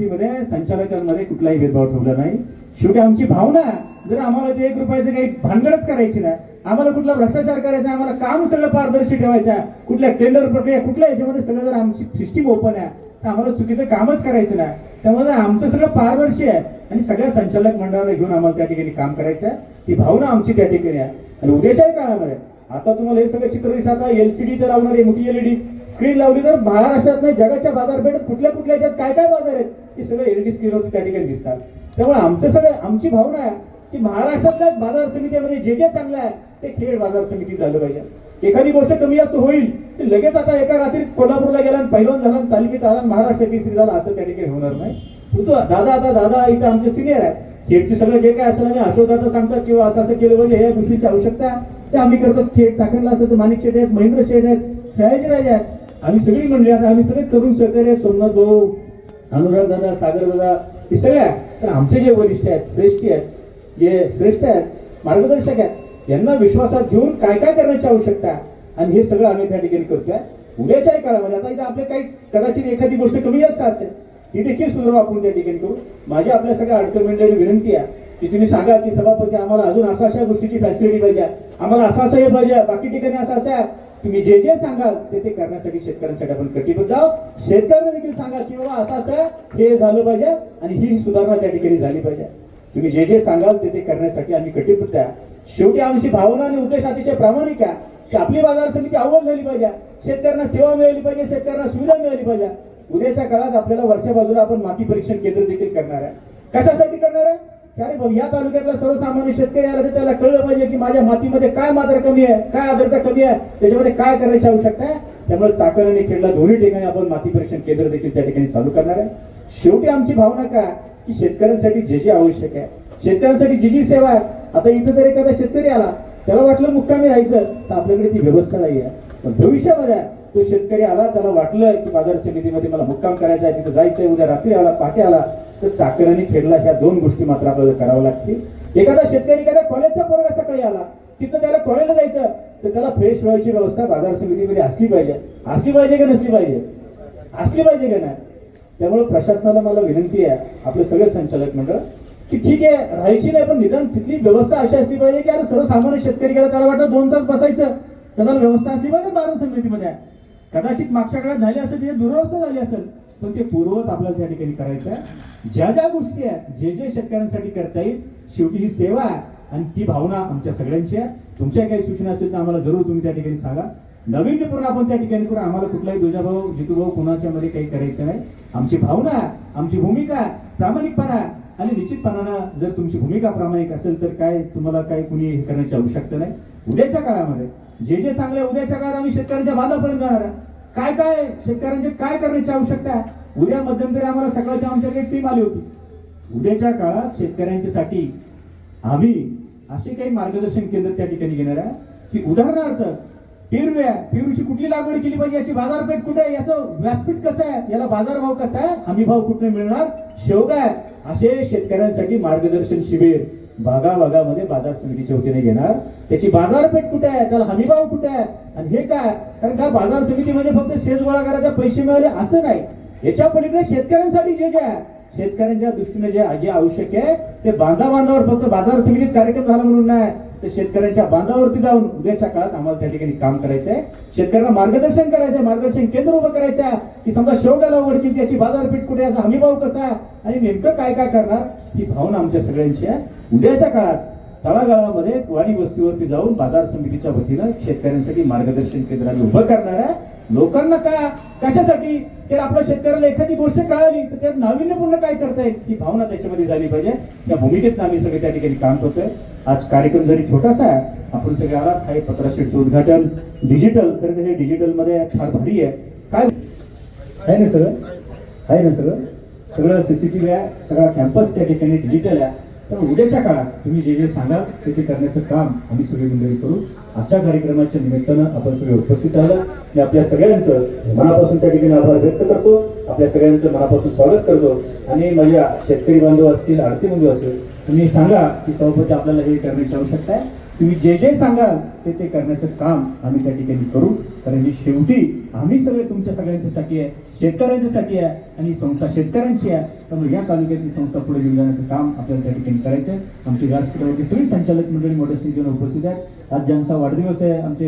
विद्यार्थ्यांमध्ये कुठलाही भेदभाव ठेवला नाही. शेवटी आमची भावना जर आम्हाला ते एक रुपयाचं काही भानगडच करायची ना आम्हाला कुठला भ्रष्टाचार करायचा आम्हाला काम सगळं पारदर्शी ठेवायचं कुठल्या टेंडर प्रक्रिया कुठल्या याच्यामध्ये सगळं जर आमची सिस्टीम ओपन आहे तर आम्हाला चुकीचं कामच करायचं ना त्यामुळे आमचं सगळं पारदर्शी आहे आणि सगळ्या संचालक मंडळाला घेऊन आम्हाला त्या ठिकाणी काम करायचं आहे ही भावना आमची त्या ठिकाणी आहे. आणि उद्याच्याही काळामध्ये आता तुम्हाला हे सगळं चित्र दिसत एलसीडी तर लावणार आहे मोठी एलईडी स्क्रीन लावली तर महाराष्ट्रात नाही जगाच्या बाजारपेठेत कुठल्या कुठल्या ज्यात काय काय बाजार आहेत ते सगळे एलईडी स्क्रीनवर त्या ठिकाणी दिसतात. त्यामुळे आमचं सगळं आमची भावना आहे की महाराष्ट्रातल्या बाजार समितीमध्ये जे जे चांगलं आहे ते खेळ बाजार समितीत झालं पाहिजे. एखादी गोष्ट कमी जास्त होईल की लगेच आता एका रात्रीत कोल्हापूरला गेला आणि पहिलवान झाला आणि तालमीत आला महाराष्ट्र केसरी झाला असं त्या ठिकाणी होणार नाही. तू दादा आता दादा इथं आमचे सिनियर आहे. खेळचे सगळं जे काय असेल आम्ही दादा सांगतात किंवा असं असं केलं पाहिजे या गोष्टीची आवश्यकता आहे. ते आम्ही करतो. खेळ चाकणला असेल तर माणिक शेट आहेत महेंद्र शेट आहेत सयाजीराज आहेत. आम्ही सगळी म्हणली आता आम्ही सगळे तरुण सहकारी आहेत सोमनाथ भाऊ अनुराग दादा सागर दादा हे सगळे आहेत. तर आमचे जे वरिष्ठ आहेत श्रेष्ठ आहेत जे श्रेष्ठ आहेत मार्गदर्शक आहेत यांना विश्वासात घेऊन काय काय करण्याची आवश्यकता आहे? आणि हे सगळं आम्ही त्या ठिकाणी करतोय. उद्याच्याही काळामध्ये आता इथे आपले काही कदाचित एखादी गोष्ट कमी जास्त असेल ही देखील सुधारू आपण त्या ठिकाणी करू. माझी आपल्या सगळ्या अडचण मंडळी विनंती आहे की तुम्ही सांगा की सभापती आम्हाला अजून अशा अशा गोष्टीची फॅसिलिटी पाहिजे आम्हाला असा असं हे पाहिजे बाकी ठिकाणी असं असं आहे. तुम्ही जे जे सांगाल ते ते करण्यासाठी शेतकऱ्यांसाठी आपण कटिबद्ध आहोत. शेतकऱ्यांना देखील सांगा की बाबा असं असं हे झालं पाहिजे आणि ही सुधारणा त्या ठिकाणी झाली पाहिजे. तुम्ही जे जे सांगाल ते ते करण्यासाठी आम्ही कटिबद्ध आहे. शेवटी आमची भावना आणि उद्देश अतिशय प्रामाणिक आहे की आपली बाजार समिती अव्वल झाली पाहिजे. शेतकऱ्यांना सेवा मिळाली पाहिजे. शेतकऱ्यांना सुविधा मिळाली पाहिजे. उद्याच्या काळात आपल्याला वरच्या बाजूला आपण माती परीक्षण केंद्र देखील करणार आहे. कशासाठी करणार आहे? कारण या तालुक्यातला सर्वसामान्य शेतकरी आला तर त्याला कळलं पाहिजे की माझ्या मातीमध्ये काय मात्रा कमी आहे काय आर्द्रता कमी आहे त्याच्यामध्ये काय करायची आवश्यकता आहे? त्यामुळे चाकण आणि खेडला दोन्ही ठिकाणी आपण माती परीक्षण केंद्र देखील त्या ठिकाणी चालू करणार आहे. शेवटी आमची भावना काय? की शेतकऱ्यांसाठी जे जे आवश्यक आहे शेतकऱ्यांसाठी जी जी सेवा आहे आता इथं जर एखादा शेतकरी आला त्याला वाटलं मुक्कामी राहायचं तर आपल्याकडे ती व्यवस्था नाही आहे पण भविष्यामध्ये तो शेतकरी आला त्याला वाटलं की बाजार समितीमध्ये मला मुक्काम करायचा आहे तिथं जायचंय उद्या रात्री आला पहाटे आला तर चाकराने खेळला ह्या दोन गोष्टी मात्र आपल्याला कराव्या लागतील. एखादा शेतकरी एखादा कॉलेजचा पोरगा सकाळी आला तिथं त्याला कॉलेजला जायचं तर त्याला फ्रेश व्हायची व्यवस्था बाजार समितीमध्ये असली पाहिजे. असली पाहिजे का नसली पाहिजे? असली पाहिजे का नाही? त्यामुळे प्रशासनाला मला विनंती आहे आपले सगळे संचालक मंडळ की ठीक आहे राहायची नाही पण निदान तिथली व्यवस्था अशी असली पाहिजे की अरे सर्वसामान्य शेतकरी गेला त्याला वाटतं दोन तास बसायचं त्याला व्यवस्था असली पाहिजे बाजार समितीमध्ये. कदाचित मागच्या काळात झाली असेल म्हणजे दुरवस्था झाली असेल पण ते पूर्ववत आपल्याला त्या ठिकाणी करायचं आहे. ज्या ज्या गोष्टी आहेत जे जे शेतकऱ्यांसाठी करता येईल शेवटी ही सेवा आहे आणि ती भावना आमच्या सगळ्यांची आहे. तुमच्या काही सूचना असेल तर आम्हाला जरूर तुम्ही त्या ठिकाणी सांगा. नवीनपूर्ण आपण त्या ठिकाणी करू. आम्हाला कुठलाही दुजाभाऊ जितूभाऊ कुणाच्या मध्ये काही करायचं नाही. आमची भावना आहे, आमची भूमिका प्रामाणिकपणा आणि निश्चितपणानं जर तुमची भूमिका प्रामाणिक असेल तर काय तुम्हाला काय कुणी हे करण्याची आवश्यकता नाही. उद्याच्या काळामध्ये जे जे चांगलं आहे उद्याच्या काळात आम्ही शेतकऱ्यांच्या बाजापर्यंत जाणार आहे काय काय शेतकऱ्यांचे काय करण्याची आवश्यकता आहे उद्या मध्यंतरी आम्हाला सकाळच्या आमच्याकडे टीम आली होती. उद्याच्या काळात शेतकऱ्यांच्यासाठी आम्ही असे काही मार्गदर्शन केंद्र त्या ठिकाणी घेणार आहे की उदाहरणार्थ पेरू आहे पेरूची कुठली लागवड केली पाहिजे याची बाजारपेठ कुठे आहे याचं व्यासपीठ कसं आहे याला बाजारभाव कसा आहे हमी भाव कुठे मिळणार शेवगा आहे. असे शेतकऱ्यांसाठी मार्गदर्शन शिबिर भागा भागामध्ये बाजार समितीच्या वतीने घेणार त्याची बाजारपेठ कुठे आहे? त्याला हमीभाव कुठे आहे? आणि हे काय? कारण का बाजार समितीमध्ये फक्त शेज गोळा करायचा पैसे मिळाले असं नाही. याच्या पलीकडे शेतकऱ्यांसाठी जे जे आहे शेतकऱ्यांच्या दृष्टीने जे जे आवश्यक आहे ते बांधा बांधावर फक्त बाजार समितीत कार्यक्रम झाला म्हणून नाही. तर शेतकऱ्यांच्या बांधावरती जाऊन उद्याच्या काळात आम्हाला त्या ठिकाणी काम करायचं आहे शेतकऱ्यांना मार्गदर्शन करायचं मार्गदर्शन केंद्र उभं करायचं की समजा शेवगाला उघडतील त्याची बाजारपेठ कुठे याचा हमीभाव कसा आणि नेमकं काय काय करणार ही भावना आमच्या सगळ्यांची आहे. उद्याच्या काळात तळागाळामध्ये वाडी वस्तीवरती जाऊन बाजार समितीच्या वतीनं शेतकऱ्यांसाठी मार्गदर्शन केंद्र आम्ही उभं करणार आहे. लोकांना का कशासाठी? तर आपल्या शेतकऱ्याला एखादी गोष्ट कळाली तर त्यात नाविन्यपूर्ण काय करता येईल ही भावना त्याच्यामध्ये झाली पाहिजे. त्या भूमिकेत आम्ही सगळे त्या ठिकाणी काम करतोय. आज कार्यक्रम जरी छोटासा आहे आपण सगळे आलात हा पत्राशेटचं उद्घाटन. डिजिटल खरं तर हे डिजिटलमध्ये फार भारी आहे. काय? आहे ना सगळं? आहे ना सगळं? सगळं व्ही आहे सगळा कॅम्पस त्या ठिकाणी डिजिटल आहे. तर उद्याच्या काळात तुम्ही जे जे सांगाल ते ते करण्याचं काम आम्ही सगळी मंडळी करू. आजच्या कार्यक्रमाच्या निमित्तानं आपण सगळे उपस्थित आलं मी आपल्या सगळ्यांचं मनापासून त्या ठिकाणी आभार व्यक्त करतो. आपल्या सगळ्यांचं मनापासून स्वागत करतो. आणि माझ्या शेतकरी बांधव असतील आरती बांधव असतील तुम्ही सांगा की सभापती आपल्याला हे करण्याची आवश्यकता आहे. तुम्ही जे जे सांगाल ते ते करण्याचं काम आम्ही त्या ठिकाणी करू. कारण की शेवटी आम्ही सगळे तुमच्या सगळ्यांच्यासाठी आहे शेतकऱ्यांच्यासाठी आहे आणि ही संस्था शेतकऱ्यांची आहे. त्यामुळे या तालुक्यातली संस्था पुढे घेऊन जाण्याचं काम आपल्याला त्या ठिकाणी करायचं आहे आमची व्यासपीठावरती सगळी संचालक मंडळी मोठ्या संख्येने उपस्थित आहेत. आज ज्यांचा वाढदिवस आहे आमचे